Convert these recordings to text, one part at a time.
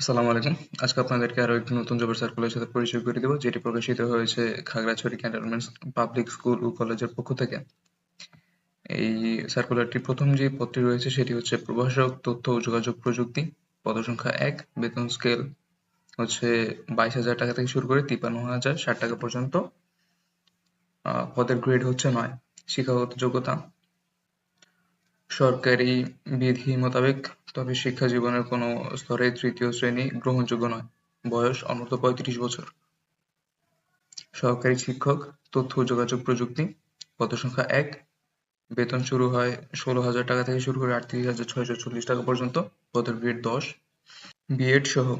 আসসালামু আলাইকুম। আজকে আপনাদেরকে আরও একটি নতুন জবের সার্কুলারের সাথে পরিচয় করে দেবো, যেটি প্রকাশিত হয়েছে খাগড়াছড়ি ক্যান্টনমেন্ট পাবলিক স্কুল ও কলেজের পক্ষ থেকে। এই সার্কুলারটির প্রথম যে পদটি রয়েছে, সেটি হচ্ছে প্রভাষক, তথ্য ও যোগাযোগ প্রযুক্তি। পদসংখ্যা এক, বেতন স্কেল হচ্ছে বাইশ হাজার টাকা থেকে শুরু করে তিপ্পান্ন হাজার ষাট টাকা পর্যন্ত। পদের গ্রেড হচ্ছে নয়, শিক্ষাগত যোগ্যতা সরকারি বিধি মোতাবেক, তবে শিক্ষা জীবনের কোন স্তরে তৃতীয় শ্রেণি গ্রহণযোগ্য নয়। বয়স অনূর্ধ্ব পঁয়ত্রিশ বছর। সহকারী শিক্ষক, তথ্য যোগাযোগ প্রযুক্তি, পদসংখ্যা এক। বেতন শুরু হয় ষোলো হাজার টাকা থেকে শুরু করে আটত্রিশ হাজার ছয়শো চল্লিশ টাকা পর্যন্ত। পদের গ্রেড দশ। বিএড সহ।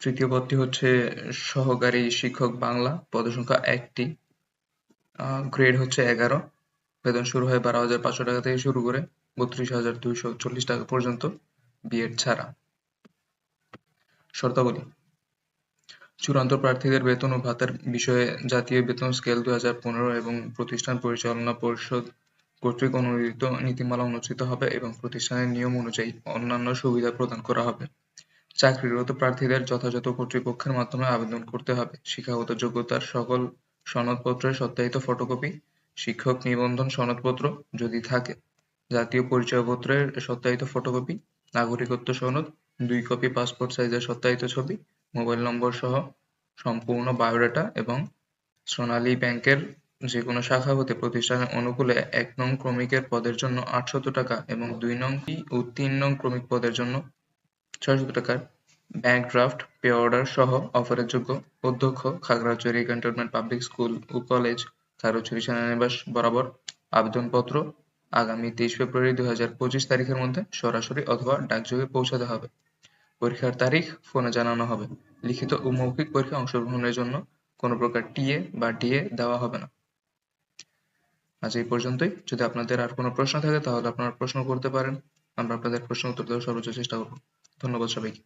তৃতীয় পদটি হচ্ছে সহকারী শিক্ষক বাংলা, পদসংখ্যা একটি। গ্রেড হচ্ছে এগারো। বেতন শুরু হয় বারো হাজার পাঁচশো টাকা থেকে শুরু করে বত্রিশ হাজার দুইশো চল্লিশ টাকা পর্যন্ত বিএড ছাড়া। শর্তাবলী। চূড়ান্ত প্রার্থীদের বেতন ও ভাতার বিষয়ে জাতীয় বেতন স্কেল দুই হাজার পনেরো এবং প্রতিষ্ঠান পরিচালনা পরিষদ কর্তৃক অনুমোদিত নীতিমালা অনুষ্ঠিত হবে এবং প্রতিষ্ঠানের নিয়ম অনুযায়ী অন্যান্য সুবিধা প্রদান করা হবে। চাকরিরত প্রার্থীদের যথাযথ কর্তৃপক্ষের মাধ্যমে আবেদন করতে হবে। শিক্ষাগত যোগ্যতার সকল সনদপত্রের সত্যায়িত ফটোকপি শিক্ষক নিবন্ধন সনদপত্র যদি থাকে, জাতীয় পরিচয়পত্রের সত্যায়িত ফটোকপি, নাগরিকত্ব সনদ, দুই কপি পাসপোর্ট সাইজের সত্যায়িত ছবি, মোবাইল নম্বর সহ সম্পূর্ণ বায়োডাটা এবং সোনালী ব্যাংকের যে কোনো শাখা হতে প্রতিষ্ঠানের অনুকূলে এক নং ক্রমিকের পদের জন্য আটশত টাকা এবং দুই নং ও তিন নং ক্রমিক পদের জন্য ছয়শত টাকার ব্যাংক ড্রাফট, পে অর্ডার সহ অফারের যোগ্য অধ্যক্ষ, খাগড়াছড়ি ক্যান্টনমেন্ট পাবলিক স্কুল ও কলেজ খাগড়াছড়ি সেনানিবাস বরাবর আবেদনপত্র আগামী তেইশ ফেব্রুয়ারি দুই হাজার পঁচিশ তারিখের মধ্যে সরাসরি অথবা ডাকযোগে পৌঁছাতে হবে। পরীক্ষার তারিখ ফোনে জানানো হবে। লিখিত ও মৌখিক পরীক্ষায় অংশগ্রহণের জন্য কোনো প্রকার টিএ বা ডিএ দেওয়া হবে না। আজ এই পর্যন্তই। যদি আপনাদের আর কোনো প্রশ্ন থাকে, তাহলে আপনারা প্রশ্ন করতে পারেন। আমরা আপনাদের প্রশ্ন উত্তর দেওয়ার সর্বোচ্চ চেষ্টা করব। ধন্যবাদ সবাইকে।